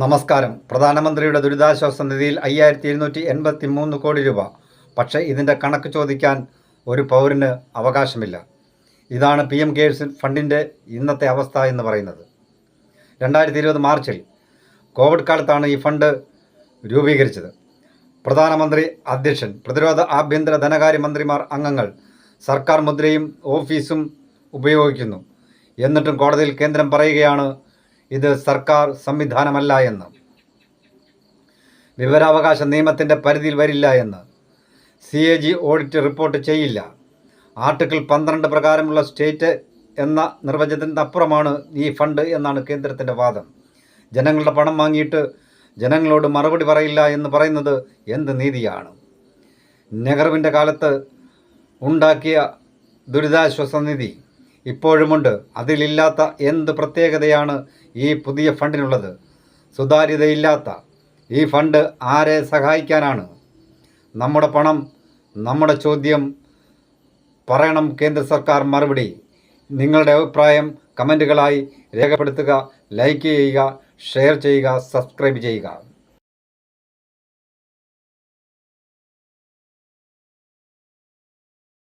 നമസ്കാരം. പ്രധാനമന്ത്രിയുടെ ദുരിതാശ്വാസ നിധിയിൽ അയ്യായിരത്തി എഴുന്നൂറ്റി എൺപത്തി മൂന്ന് കോടി രൂപ. പക്ഷേ ഇതിന്റെ കണക്ക് ചോദിക്കാൻ ഒരു പൗരന് അവകാശമില്ല. ഇതാണ് പി എം കെയർസ് ഫണ്ടിന്റെ ഇന്നത്തെ അവസ്ഥ എന്ന് പറയുന്നത്. രണ്ടായിരത്തി ഇരുപത് മാർച്ചിൽ കോവിഡ് കാലത്താണ് ഈ ഫണ്ട് രൂപീകരിച്ചത്. പ്രധാനമന്ത്രി അധ്യക്ഷൻ പ്രതിരോധ ആഭ്യന്തര ധനകാര്യമന്ത്രിമാർ അംഗങ്ങൾ സർക്കാർ മുദ്രയും ഓഫീസും ഉപയോഗിക്കുന്നു. എന്നിട്ടും കോടതിയിൽ കേന്ദ്രം പറയുകയാണ് ഇത് സർക്കാർ സംവിധാനമല്ല എന്ന്. വിവരാവകാശ നിയമത്തിന്റെ പരിധിയിൽ വരില്ല എന്ന്. C A G audit report ചെയ്യില്ല. ആർട്ടിക്കിൾ പന്ത്രണ്ട് പ്രകാരമുള്ള സ്റ്റേറ്റ് എന്ന നിർവചനത്തിന് അപ്പുറമാണ് ഈ ഫണ്ട് എന്നാണ് കേന്ദ്രത്തിന്റെ വാദം. ജനങ്ങളുടെ പണം വാങ്ങിയിട്ട് ജനങ്ങളോട് മറുപടി പറയില്ല എന്ന് പറയുന്നത് എന്ത് നീതിയാണ്? നെഹ്റുവിന്റെ കാലത്ത് ഉണ്ടാക്കിയ ദുരിതാശ്വാസ നിധി ഇപ്പോഴുമുണ്ട്. അതിലില്ലാത്ത എന്ത് പ്രത്യേകതയാണ് ഈ പുതിയ ഫണ്ടിനുള്ളത്? സുതാര്യതയില്ലാത്ത. ഈ ഫണ്ട് ആരെ സഹായിക്കാനാണ്? നമ്മുടെ പണം നമ്മുടെ ചോദ്യം പറയണം കേന്ദ്ര സർക്കാർ മറുപടി. നിങ്ങളുടെ അഭിപ്രായം കമന്റുകളായി രേഖപ്പെടുത്തുക ലൈക്ക് ചെയ്യുക ഷെയർ ചെയ്യുക സബ്സ്ക്രൈബ് ചെയ്യുക.